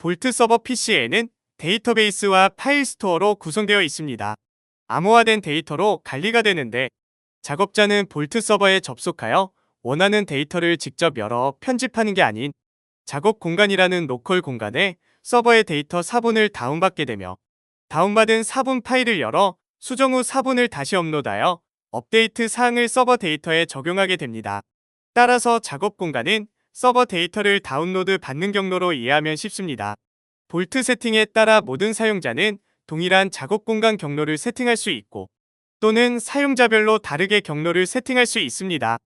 볼트 서버 PC에는 데이터베이스와 파일 스토어로 구성되어 있습니다. 암호화된 데이터로 관리가 되는데 작업자는 볼트 서버에 접속하여 원하는 데이터를 직접 열어 편집하는 게 아닌 작업 공간이라는 로컬 공간에 서버의 데이터 사본을 다운받게 되며 다운받은 사본 파일을 열어 수정 후 사본을 다시 업로드하여 업데이트 사항을 서버 데이터에 적용하게 됩니다. 따라서 작업 공간은 서버 데이터를 다운로드 받는 경로로 이해하면 쉽습니다. 볼트 세팅에 따라 모든 사용자는 동일한 작업 공간 경로를 세팅할 수 있고 또는 사용자별로 다르게 경로를 세팅할 수 있습니다.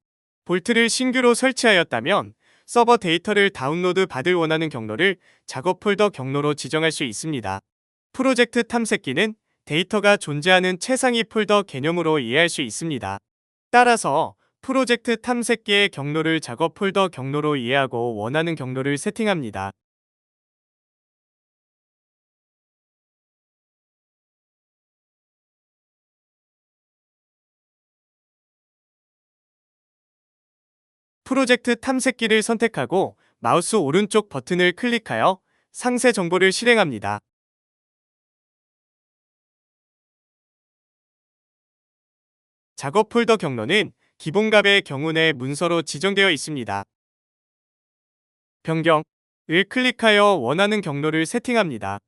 볼트를 신규로 설치하였다면 서버 데이터를 다운로드 받을 원하는 경로를 작업 폴더 경로로 지정할 수 있습니다. 프로젝트 탐색기는 데이터가 존재하는 최상위 폴더 개념으로 이해할 수 있습니다. 따라서 프로젝트 탐색기의 경로를 작업 폴더 경로로 이해하고 원하는 경로를 세팅합니다. 프로젝트 탐색기를 선택하고 마우스 오른쪽 버튼을 클릭하여 상세 정보를 실행합니다. 작업 폴더 경로는 기본값의 경우 내 문서로 지정되어 있습니다. 변경을 클릭하여 원하는 경로를 세팅합니다.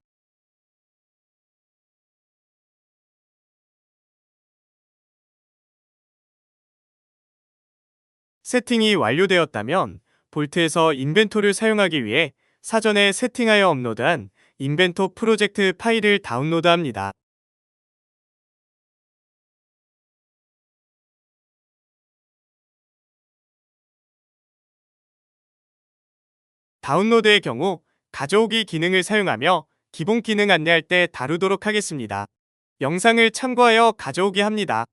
세팅이 완료되었다면 볼트에서 인벤토를 사용하기 위해 사전에 세팅하여 업로드한 인벤토 프로젝트 파일을 다운로드합니다. 다운로드의 경우 가져오기 기능을 사용하며 기본 기능 안내할 때 다루도록 하겠습니다. 영상을 참고하여 가져오기 합니다.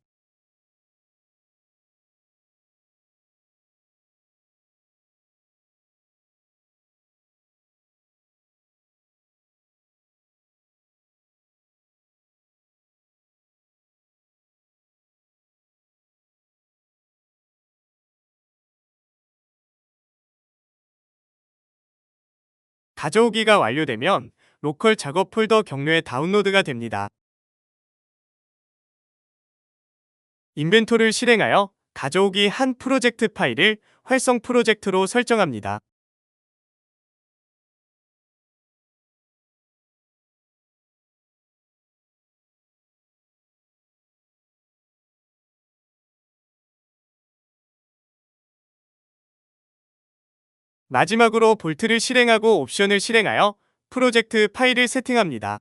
가져오기가 완료되면 로컬 작업 폴더 경로에 다운로드가 됩니다. 인벤토를 실행하여 가져오기 한 프로젝트 파일을 활성 프로젝트로 설정합니다. 마지막으로 볼트를 실행하고 옵션을 실행하여 프로젝트 파일을 세팅합니다.